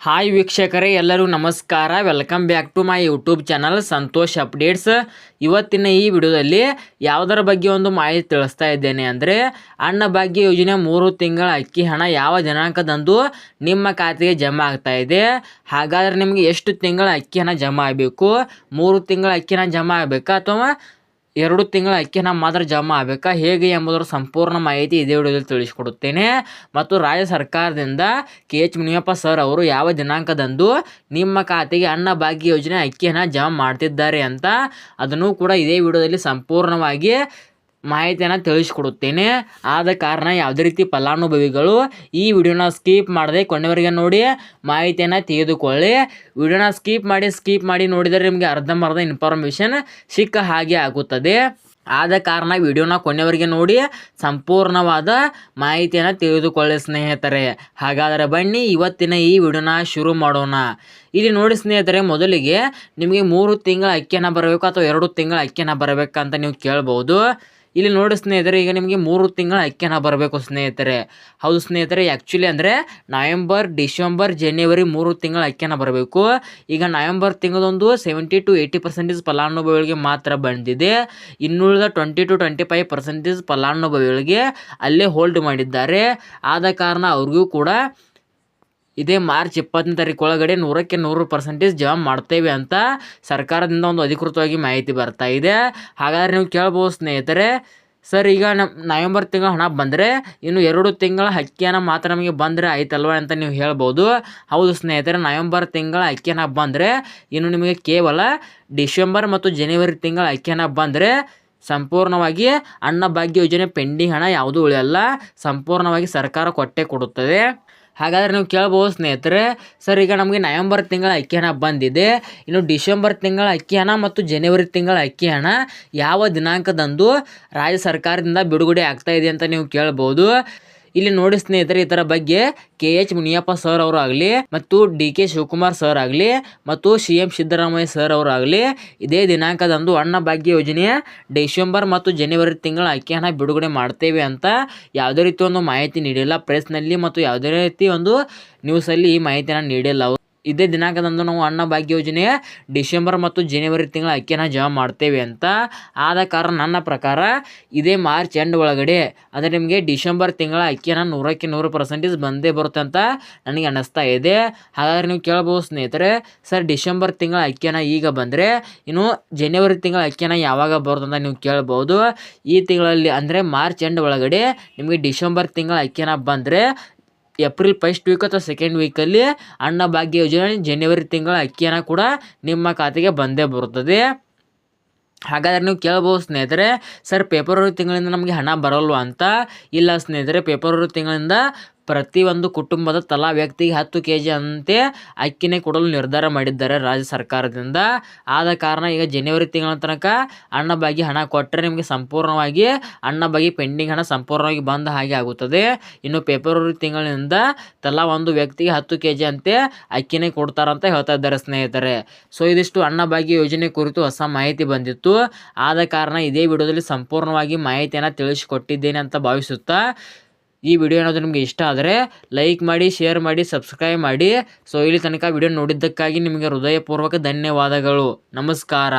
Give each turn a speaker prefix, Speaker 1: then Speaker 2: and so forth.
Speaker 1: Hi ವೀಕ್ಷಕರೇ, ಎಲ್ಲರೂ ನಮಸ್ಕಾರ. Welcome back to my YouTube channel Santosh updates ಇವತ್ತಿನ ಈ ವಿಡಿಯೋದಲ್ಲಿ ಯಾವುದರ ಬಗ್ಗೆ ಒಂದು ಮಾಹಿತಿ ತಿಳಿಸ್ತಾ ಇದ್ದೇನೆ ಅಂದರೆ ಅನ್ನಭಾಗ್ಯ ಯೋಜನೆ ಮೂರು ತಿಂಗಳ ಅಕ್ಕಿ ಹಣ ಯಾವ ದಿನಾಂಕದಂದು ನಿಮ್ಮ ಖಾತೆಗೆ ಜಮಾ ಆಗ್ತಾ ಇದೆ. ಹಾಗಾದರೆ ನಿಮಗೆ ಎಷ್ಟು ತಿಂಗಳ ಅಕ್ಕಿ ಹಣ ಜಮಾ ಆಗಬೇಕು? ಮೂರು ತಿಂಗಳ ಅಕ್ಕಿ ಹಣ ಜಮಾ ಆಗಬೇಕಾ ಅಥವಾ ಎರಡು ತಿಂಗಳ ಅಕ್ಕಿ ನಮ್ಮ ಮಾತ್ರ ಜಮಾ ಆಗಬೇಕಾ? ಹೇಗೆ ಎಂಬುದರ ಸಂಪೂರ್ಣ ಮಾಹಿತಿ ಇದೇ ವಿಡಿಯೋದಲ್ಲಿ ತಿಳಿಸಿಕೊಡುತ್ತೇನೆ. ಮತ್ತು ರಾಜ್ಯ ಸರ್ಕಾರದಿಂದ ಕೆ ಎಚ್ ಮುನಿಯಪ್ಪ ಸರ್ ಅವರು ಯಾವ ದಿನಾಂಕದಂದು ನಿಮ್ಮ ಖಾತೆಗೆ ಅನ್ನ ಭಾಗ್ಯ ಯೋಜನೆ ಅಕ್ಕಿಯನ್ನು ಜಮಾ ಮಾಡ್ತಿದ್ದಾರೆ ಅಂತ ಅದನ್ನು ಕೂಡ ಇದೇ ವಿಡಿಯೋದಲ್ಲಿ ಸಂಪೂರ್ಣವಾಗಿ ಮಾಹಿತಿಯನ್ನು ತಿಳಿಸ್ಕೊಡುತ್ತೇನೆ. ಆದ ಕಾರಣ ಯಾವುದೇ ರೀತಿ ಫಲಾನುಭವಿಗಳು ಈ ವಿಡಿಯೋನ ಸ್ಕಿಪ್ ಮಾಡದೆ ಕೊನೆವರೆಗೆ ನೋಡಿ ಮಾಹಿತಿಯನ್ನು ತೆಗೆದುಕೊಳ್ಳಿ. ವಿಡಿಯೋನ ಸ್ಕಿಪ್ ಮಾಡಿ ಸ್ಕಿಪ್ ಮಾಡಿ ನೋಡಿದರೆ ನಿಮಗೆ ಅರ್ಧಂಬರ್ಧ ಇನ್ಫಾರ್ಮೇಷನ್ ಸಿಕ್ಕ ಹಾಗೆ ಆಗುತ್ತದೆ. ಆದ ಕಾರಣ ವಿಡಿಯೋನ ಕೊನೆವರೆಗೆ ನೋಡಿ ಸಂಪೂರ್ಣವಾದ ಮಾಹಿತಿಯನ್ನು ತಿಳಿದುಕೊಳ್ಳಿ ಸ್ನೇಹಿತರೆ. ಹಾಗಾದರೆ ಬನ್ನಿ ಇವತ್ತಿನ ಈ ವಿಡಿಯೋನ ಶುರು ಮಾಡೋಣ. ಇಲ್ಲಿ ನೋಡಿ ಸ್ನೇಹಿತರೆ, ಮೊದಲಿಗೆ ನಿಮಗೆ ಮೂರು ತಿಂಗಳ ಅಕ್ಕಿಯನ್ನು ಬರಬೇಕು ಅಥವಾ ಎರಡು ತಿಂಗಳ ಅಕ್ಕಿಯನ್ನು ಬರಬೇಕಂತ ನೀವು ಕೇಳ್ಬೋದು. ಇಲ್ಲಿ ನೋಡಿ ಸ್ನೇಹಿತರೆ, ಈಗ ನಿಮಗೆ ಮೂರು ತಿಂಗಳ ಅಕ್ಕಿನ ಬರಬೇಕು ಸ್ನೇಹಿತರೆ. ಹೌದು ಸ್ನೇಹಿತರೆ ಆ್ಯಕ್ಚುಲಿ ಅಂದರೆ ನವೆಂಬರ್ ಡಿಸೆಂಬರ್ ಜನವರಿ ಮೂರು ತಿಂಗಳ ಅಕ್ಕಿನ ಬರಬೇಕು. ಈಗ ನವೆಂಬರ್ ತಿಂಗಳೊಂದು ಸೆವೆಂಟಿ ಟು ಏಯ್ಟಿ ಪರ್ಸೆಂಟೇಜ್ ಫಲಾನುಭವಿಗಳಿಗೆ ಮಾತ್ರ ಬಂದಿದೆ. ಇನ್ನುಳಿದ twenty to twenty five percentage ಫಲಾನುಭವಿಗಳಿಗೆ ಅಲ್ಲೇ ಹೋಲ್ಡ್ ಮಾಡಿದ್ದಾರೆ. ಆದ ಕಾರಣ ಅವ್ರಿಗೂ ಕೂಡ ಇದೇ ಮಾರ್ಚ್ ಇಪ್ಪತ್ತನೇ ತಾರೀಕು ಒಳಗಡೆ ನೂರಕ್ಕೆ ನೂರು ಪರ್ಸೆಂಟೇಜ್ ಜಮಾ ಮಾಡ್ತೇವೆ ಅಂತ ಸರ್ಕಾರದಿಂದ ಒಂದು ಅಧಿಕೃತವಾಗಿ ಮಾಹಿತಿ ಬರ್ತಾ ಇದೆ. ಹಾಗಾದರೆ ನೀವು ಕೇಳ್ಬೋದು ಸ್ನೇಹಿತರೆ, ಸರ್, ಈಗ ನಮ್ಮ ನವೆಂಬರ್ ತಿಂಗಳ ಹಣ ಬಂದರೆ ಇನ್ನು ಎರಡು ತಿಂಗಳ ಅಕ್ಕಿಯನ್ನ ಮಾತ್ರ ನಮಗೆ ಬಂದರೆ ಆಯ್ತಲ್ವ ಅಂತ ನೀವು ಹೇಳ್ಬೋದು. ಹೌದು ಸ್ನೇಹಿತರೆ, ನವೆಂಬರ್ ತಿಂಗಳ ಅಕ್ಕಿಯನ್ನ ಬಂದರೆ ಇನ್ನು ನಿಮಗೆ ಕೇವಲ ಡಿಸೆಂಬರ್ ಮತ್ತು ಜನವರಿ ತಿಂಗಳ ಅಕ್ಕಿಯನ್ನ ಬಂದರೆ ಸಂಪೂರ್ಣವಾಗಿ ಅನ್ನಭಾಗ್ಯ ಯೋಜನೆ ಪೆಂಡಿಂಗ್ ಹಣ ಯಾವುದೂ ಉಳಿಯಲ್ಲ, ಸಂಪೂರ್ಣವಾಗಿ ಸರ್ಕಾರ ಕೊಟ್ಟೆ ಕೊಡುತ್ತದೆ. ಹಾಗಾದರೆ ನೀವು ಕೇಳ್ಬೋದು ಸ್ನೇಹಿತರೆ. ಸರ್, ಈಗ ನಮಗೆ ನವೆಂಬರ್ ತಿಂಗಳ ಅಕ್ಕಿ ಹಣ ಬಂದಿದೆ. ಇನ್ನು ಡಿಸೆಂಬರ್ ತಿಂಗಳ ಅಕ್ಕಿ ಹಣ ಮತ್ತು ಜನವರಿ ತಿಂಗಳ ಅಕ್ಕಿ ಹಣ ಯಾವ ದಿನಾಂಕದಂದು ರಾಜ್ಯ ಸರ್ಕಾರದಿಂದ ಬಿಡುಗಡೆ ಆಗ್ತಾ ಇದೆ ಅಂತ ನೀವು ಕೇಳ್ಬೋದು. ಇಲ್ಲಿ ನೋಡಿ ಸ್ನೇಹಿತರೆ ಇದರ ಬಗ್ಗೆ ಕೆ ಎಚ್ ಮುನಿಯಪ್ಪ ಸರ್ ಅವರು ಆಗಲಿ ಮತ್ತು ಡಿ ಕೆ ಶಿವಕುಮಾರ್ ಸರ್ ಆಗಲಿ ಮತ್ತು ಸಿ ಎಂ ಸಿದ್ದರಾಮಯ್ಯ ಸರ್ ಅವರು ಆಗಲಿ ಇದೇ ದಿನಾಂಕದಂದು ಭಾಗ್ಯ ಯೋಜನೆ ಡಿಸೆಂಬರ್ ಮತ್ತು ಜನವರಿ ತಿಂಗಳ ಅಕ್ಕಿ ಹಣ ಬಿಡುಗಡೆ ಮಾಡ್ತೇವೆ ಅಂತ ಯಾವುದೇ ರೀತಿ ಒಂದು ಮಾಹಿತಿ ನೀಡಿಲ್ಲ. ಪ್ರೆಸ್ನಲ್ಲಿ ಮತ್ತು ಯಾವುದೇ ರೀತಿ ಒಂದು ನ್ಯೂಸಲ್ಲಿ ಈ ಮಾಹಿತಿಯನ್ನು ನೀಡಿಲ್ಲ. ಇದೇ ದಿನಾಂಕದಂದು ನಾವು ಅನ್ನ ಭಾಗ್ಯ ಯೋಜನೆಯ ಡಿಸೆಂಬರ್ ಮತ್ತು ಜನವರಿ ತಿಂಗಳ ಅಕ್ಕಿಯನ್ನು ಜಮಾ ಮಾಡ್ತೇವೆ ಅಂತ ಆದ ಕಾರಣ ನನ್ನ ಪ್ರಕಾರ ಇದೇ ಮಾರ್ಚ್ ಎಂಡ್ ಒಳಗಡೆ ಅಂದರೆ ನಿಮಗೆ ಡಿಸೆಂಬರ್ ತಿಂಗಳ ಅಕ್ಕಿಯನ್ನು ನೂರಕ್ಕೆ ನೂರು ಪರ್ಸೆಂಟೇಜ್ ಬಂದೇ ಬರುತ್ತೆ ಅಂತ ನನಗೆ ಅನ್ನಿಸ್ತಾ ಇದೆ. ಹಾಗಾದರೆ ನೀವು ಕೇಳ್ಬೋದು ಸ್ನೇಹಿತರೆ, ಸರ್ ಡಿಸೆಂಬರ್ ತಿಂಗಳ ಅಕ್ಕಿಯನ್ನು ಈಗ ಬಂದರೆ ಇನ್ನು ಜನವರಿ ತಿಂಗಳ ಅಕ್ಕಿಯನ್ನು ಯಾವಾಗ ಬರುತ್ತೆ ಅಂತ ನೀವು ಕೇಳ್ಬೋದು. ಈ ತಿಂಗಳಲ್ಲಿ ಅಂದರೆ ಮಾರ್ಚ್ ಎಂಡ್ ಒಳಗಡೆ ನಿಮಗೆ ಡಿಸೆಂಬರ್ ತಿಂಗಳ ಅಕ್ಕಿಯನ್ನು ಬಂದರೆ ಏಪ್ರಿಲ್ ಫಸ್ಟ್ ವೀಕ್ ಅಥವಾ ಸೆಕೆಂಡ್ ವೀಕಲ್ಲಿ ಅನ್ನ ಭಾಗ್ಯ ಯೋಜನೆ ಜನವರಿ ತಿಂಗಳ ಅಕ್ಕಿಯನ್ನು ಕೂಡ ನಿಮ್ಮ ಖಾತೆಗೆ ಬಂದೇ ಬರುತ್ತದೆ. ಹಾಗಾದರೆ ನೀವು ಕೇಳ್ಬೋದು ಸ್ನೇಹಿತರೆ, ಸರ್ ಫೆಬ್ರವರಿ ತಿಂಗಳಿಂದ ನಮಗೆ ಹಣ ಬರೋಲ್ವ ಅಂತ? ಇಲ್ಲ ಸ್ನೇಹಿತರೆ ಫೆಬ್ರವರಿ ತಿಂಗಳಿಂದ ಪ್ರತಿಯೊಂದು ಕುಟುಂಬದ ತಲಾ ವ್ಯಕ್ತಿಗೆ ಹತ್ತು ಕೆ ಜಿ ಅಂತೆ ಅಕ್ಕಿನೇ ಕೊಡಲು ನಿರ್ಧಾರ ಮಾಡಿದ್ದಾರೆ ರಾಜ್ಯ ಸರ್ಕಾರದಿಂದ. ಆದ ಕಾರಣ ಈಗ ಜನವರಿ ತಿಂಗಳ ತನಕ ಅನ್ನಭಾಗ್ಯ ಹಣ ಕೊಟ್ಟರೆ ನಿಮಗೆ ಸಂಪೂರ್ಣವಾಗಿ ಅನ್ನಭಾಗ್ಯ ಪೆಂಡಿಂಗ್ ಹಣ ಸಂಪೂರ್ಣವಾಗಿ ಬಂದ ಹಾಗೆ ಆಗುತ್ತದೆ. ಇನ್ನು ಫೆಬ್ರವರಿ ತಿಂಗಳಿನಿಂದ ತಲಾ ಒಂದು ವ್ಯಕ್ತಿಗೆ ಹತ್ತು ಕೆ ಜಿ ಅಂತೆ ಅಕ್ಕಿನೇ ಕೊಡ್ತಾರಂತ ಹೇಳ್ತಾ ಇದ್ದಾರೆ ಸ್ನೇಹಿತರೆ. ಸೊ ಇದಿಷ್ಟು ಅನ್ನಭಾಗ್ಯ ಯೋಜನೆ ಕುರಿತು ಹೊಸ ಮಾಹಿತಿ ಬಂದಿತ್ತು. ಆದ ಕಾರಣ ಇದೇ ವಿಡಿಯೋದಲ್ಲಿ ಸಂಪೂರ್ಣವಾಗಿ ಮಾಹಿತಿಯನ್ನು ತಿಳಿಸಿಕೊಟ್ಟಿದ್ದೇನೆ ಅಂತ ಭಾವಿಸುತ್ತಾ ಈ ವಿಡಿಯೋ ಏನಾದರೂ ನಿಮಗೆ ಇಷ್ಟ ಆದರೆ ಲೈಕ್ ಮಾಡಿ ಶೇರ್ ಮಾಡಿ ಸಬ್ಸ್ಕ್ರೈಬ್ ಮಾಡಿ. ಸೊ ಇಲ್ಲಿ ತನಕ ವಿಡಿಯೋ ನೋಡಿದ್ದಕ್ಕಾಗಿ ನಿಮಗೆ ಹೃದಯಪೂರ್ವಕ ಧನ್ಯವಾದಗಳು. ನಮಸ್ಕಾರ.